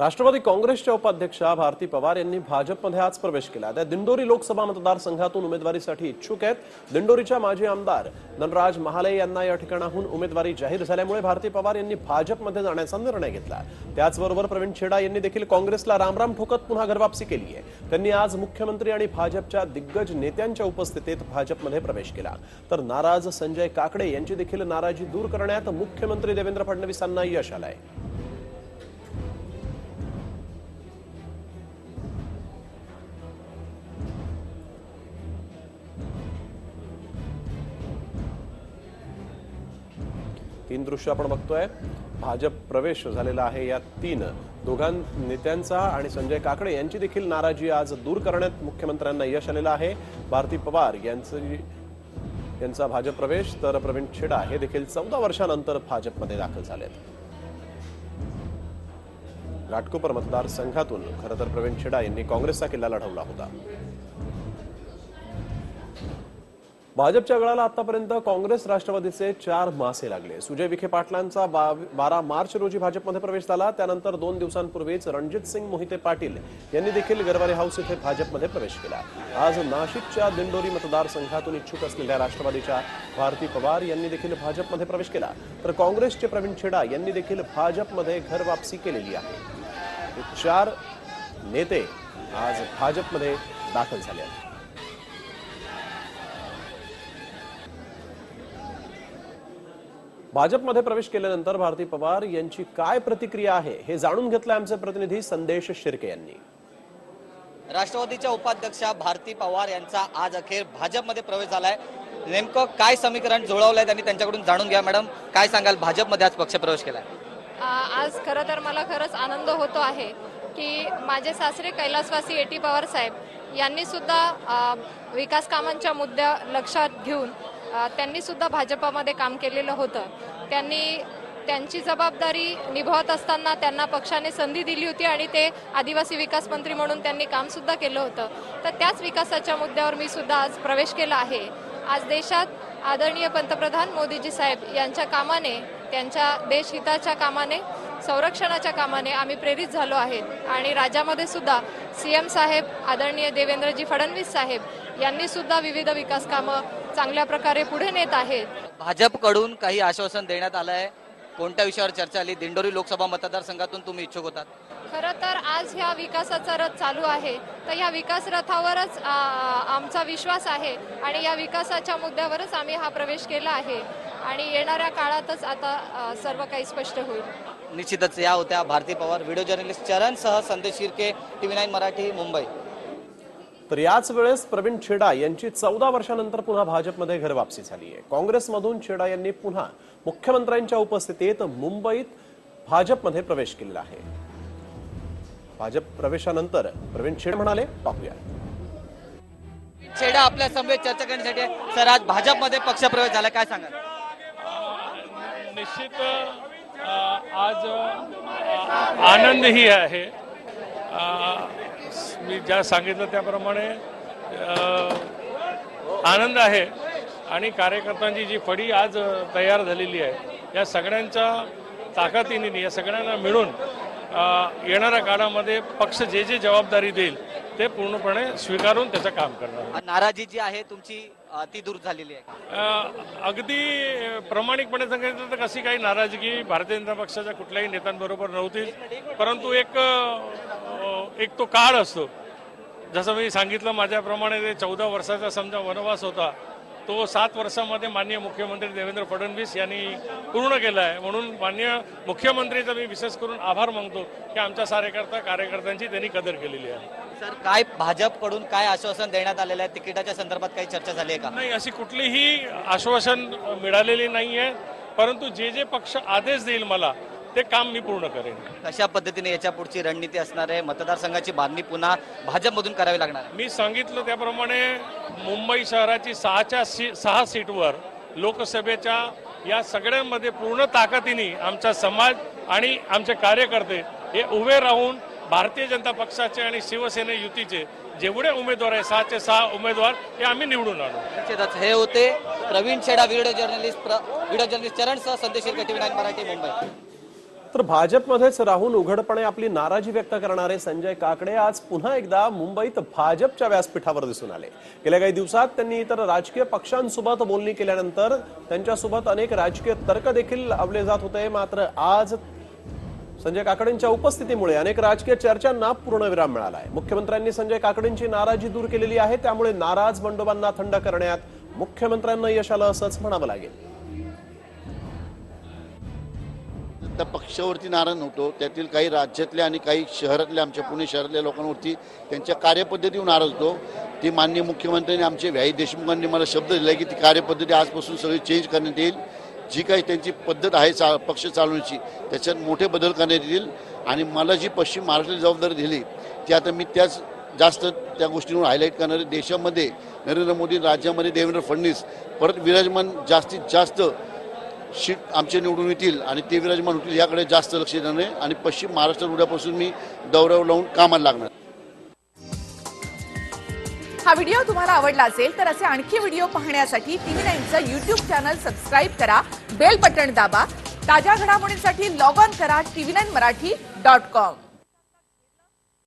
राष्ट्रवादी काँग्रेसच्या उपाध्यक्षा भारती पवार यांनी भाजपमध्ये आज प्रवेश केला. त्या दिंडोरी लोकसभा मतदारसंघातून उमेदवारीसाठी इच्छुक आहेत. दिंडोरीच्या माजी आमदार धनराज महाले यांना या ठिकाणाहून उमेदवारी जाहीर झाल्यामुळे भारती पवार यांनी भाजपमध्ये जाण्याचा निर्णय घेतला. त्याचबरोबर प्रवीण छेडा यांनी देखील काँग्रेसला रामराम ठोकत पुन्हा घरवापसी केली आहे. त्यांनी आज मुख्यमंत्री आणि भाजपच्या दिग्गज नेत्यांच्या उपस्थितीत भाजपमध्ये प्रवेश केला. तर नाराज संजय काकडे यांची देखील नाराजी दूर करण्यात मुख्यमंत्री देवेंद्र फडणवीसांना यश आलंय. तीन दृश्य आपण बघतोय. भाजप प्रवेश झालेला आहे या तीन. दोघां नेत्यांचा आणि संजय काकडे यांची देखील नाराजी आज दूर करण्यात मुख्यमंत्र्यांना यश आलेलं आहे. भारती पवार यांचं यांचा भाजप प्रवेश तर प्रवीण छेडा हे देखील चौदा वर्षानंतर भाजपमध्ये दाखल झालेत. घाटकोपर मतदारसंघातून खरं तर प्रवीण छेडा यांनी काँग्रेसचा किल्ला लढवला होता. भाजपच्या गळाला आतापर्यंत काँग्रेस राष्ट्रवादीचे चार मासे लागले. सुजय विखे पाटलांचा बारा मार्च रोजी भाजपमध्ये प्रवेश झाला. त्यानंतर दोन दिवसांपूर्वीच रणजित सिंग मोहिते पाटील यांनी देखील गरवारे हाऊस येथे भाजपमध्ये प्रवेश केला. आज नाशिकच्या दिंडोरी मतदारसंघातून इच्छुक असलेल्या राष्ट्रवादीच्या भारती पवार यांनी देखील भाजपमध्ये प्रवेश केला. तर काँग्रेसचे प्रवीण छेडा यांनी देखील भाजपमध्ये घर वापसी केलेली आहे. चार नेते आज भाजपमध्ये दाखल झाले आहेत. भाजपमध्ये प्रवेश केल्यानंतर भारती पवार यांची काय प्रतिक्रिया आहे हे जाणून घेतलं आमचे प्रतिनिधी संदेश शिर्के यांनी. राष्ट्रवादीच्या उपाध्यक्षा भारती पवार यांचा आज अखेर भाजपमध्ये प्रवेश झालाय. नेमकं काय समीकरण जुळवलंय त्यांनी त्यांच्याकडून जाणून घ्या मॅडम. काय सांगाल? भाजपमध्ये आज पक्षप्रवेश केलाय. आ, आज खरं तर मला खरंच आनंद होतो आहे की माझे सासरे कैलासवासी एटी पवार साहेब यांनी सुद्धा विकास कामांच्या मुद्द्या लक्षात घेऊन त्यांनी सुद्धा भाजपामध्ये काम केलेलं होतं. त्यांनी त्यांची जबाबदारी निभावत असताना त्यांना पक्षाने संधी दिली होती आणि ते आदिवासी विकास मंत्री म्हणून त्यांनी काम सुद्धा केलं होतं. तर त्याच विकासाच्या मुद्द्यावर मी सुद्धा आज प्रवेश केला आहे. आज देशात आदरणीय पंतप्रधान मोदीजी साहेब यांच्या कामाने त्यांच्या देशहिताच्या कामाने संरक्षणाच्या कामाने आम्ही प्रेरित झालो आहेत. आणि राज्यामध्ये सुद्धा सीएम साहेब आदरणीय देवेंद्रजी फडणवीस साहेब यांनी सुद्धा विविध विकास कामं चांगल्या प्रकारे पुढे नेत आहेत. भाजपकडून काही आश्वासन देण्यात आलं आहे. कोणत्या विषयावर चर्चा आली? दिंडोरी लोकसभा मतदारसंघातून तुम्ही इच्छुक होतात. खरं तर आज ह्या विकासाचा रथ चालू आहे. तर ह्या विकास रथावरच आमचा विश्वास आहे. आणि या विकासाच्या मुद्द्यावरच आम्ही हा प्रवेश केला आहे. आणि येणाऱ्या काळातच आता सर्व काही स्पष्ट होईल. निश्चितच या होत्या भारती पवार व्हिडिओ जर्नलिस्ट चरण सह संदेश शिर्के टीव्ही नाईन मराठी मुंबई. तर याच वेळेस प्रवीण छेडा यांची चौदा वर्षानंतर पुन्हा भाजपमध्ये घरवापसी झाली आहे. काँग्रेसमधून छेडा यांनी पुन्हा मुख्यमंत्र्यांच्या उपस्थितीत मुंबईत भाजपमध्ये प्रवेश केलेला आहे. भाजप प्रवेशानंतर प्रवीण छेड म्हणाले पाहूया. छेडा आपल्या समवेत चर्चा करण्यासाठी. सर आज भाजपमध्ये पक्षप्रवेश झाला काय सांगाल? निश्चित आज अ, आनंदही आहे. मी ज्या सांगितलं त्याप्रमाणे आनंद आहे आणि कार्यकर्त्यांची जी फडी आज तयार झालेली आहे या सगळ्यांच्या ताकदीने या सगळ्यांना मिळून येणाऱ्या काळामध्ये पक्ष जे जे जबाबदारी देईल ते पूर्णपणे स्वीकारून त्याचं काम करणार. नाराजी जी आहे तुमची ती दूर झालेली आहे. अगदी प्रामाणिकपणे सांगायचं तर कशी काही नाराजगी भारतीय जनता पक्षाच्या कुठल्याही नेत्यांबरोबर नव्हती परंतु एक एक तो काळ असतो. जसं मी सांगितलं माझ्याप्रमाणे ते चौदा वर्षाचा समजा वनवास होता तो सात वर्षामध्ये माननीय मुख्यमंत्री देवेंद्र फडणवीस यांनी पूर्ण केला आहे म्हणून माननीय मुख्यमंत्रीचा मी विशेष करून आभार मानतो की आमच्या कार्यकर्ता कार्यकर्त्यांची त्यांनी कदर केलेली आहे. सर काय भाजपकडून काय आश्वासन देण्यात आलेलं आहे? तिकिटाच्या संदर्भात काही चर्चा झाली आहे का? नाही अशी कुठलीही आश्वासन मिळालेली नाही आहे परंतु जे जे पक्ष आदेश देईल मला ते काम मी पूर्ण करेन. कशा पद्धतीने याच्या पुढची रणनीती असणार आहे? मतदारसंघाची बांधणी पुन्हा भाजपमधून करावी लागणार आहे. मी सांगितलं त्याप्रमाणे मुंबई शहराची सहाच्या सी सहा सीटवर लोकसभेच्या या सगळ्यांमध्ये पूर्ण ताकदीने आमचा समाज आणि आमचे कार्यकर्ते हे उभे राहून भारतीय जनता पक्षाचे आणि शिवसेने युतीचे जेवढे उमेदवार आहे सहाचे सहा उमेदवार हे आम्ही निवडून आणू. निश्चितच हे होते Praveen Chheda video journalist video journalist Charan सह संदेश मराठी मुंबई. तर भाजपमध्येच राहून उघडपणे आपली नाराजी व्यक्त करणारे संजय काकडे आज पुन्हा एकदा मुंबईत भाजपच्या व्यासपीठावर दिसून आले. गेल्या काही दिवसात त्यांनी इतर राजकीय पक्षांसोबत बोलणी केल्यानंतर त्यांच्यासोबत अनेक राजकीय तर्क देखील लावले जात होते. मात्र आज संजय काकडेंच्या उपस्थितीमुळे अनेक राजकीय चर्चांना पूर्णविराम मिळाला आहे मुख्यमंत्र्यांनी संजय काकडेंची नाराजी दूर केलेली आहे. त्यामुळे नाराज बंडोबांना थंड करण्यात मुख्यमंत्र्यांना यश आलं असंच म्हणावं लागेल. त्या पक्षावरती नाराज नव्हतो. त्यातील काही राज्यातल्या आणि काही शहरातल्या आमच्या पुणे शहरातल्या लोकांवरती त्यांच्या कार्यपद्धतीवर नाराज होतो. ती माननीय मुख्यमंत्र्यांनी आमचे व्याई देशमुखांनी मला शब्द दिला की ती कार्यपद्धती आजपासून सगळी चेंज करण्यात येईल. जी काही त्यांची पद्धत आहे चा पक्ष चालवण्याची त्याच्यात मोठे बदल करण्यात येईल आणि मला जी पश्चिम महाराष्ट्राची जबाबदारी दिली ती आता मी त्याच जास्त त्या गोष्टींवर हायलाईट करणारे देशामध्ये नरेंद्र मोदी राज्यामध्ये देवेंद्र फडणवीस परत विराजमान जास्तीत जास्त शीट आमचे निवडून येतील आणि ते विराजमान होतील याकडे जास्त लक्ष देणार आहे आणि पश्चिम महाराष्ट्रात उद्यापासून मी दौऱ्यावर लावून कामाला लागणार. हा व्हिडिओ तुम्हाला आवडला असेल तर असे आणखी व्हिडिओ पाहण्यासाठी टीव्ही नाईनचं युट्यूब चॅनल सबस्क्राईब करा बेल बटन दाबा ताज्या घडामोडींसाठी लॉग ऑन करा TV nine Marathi dot com.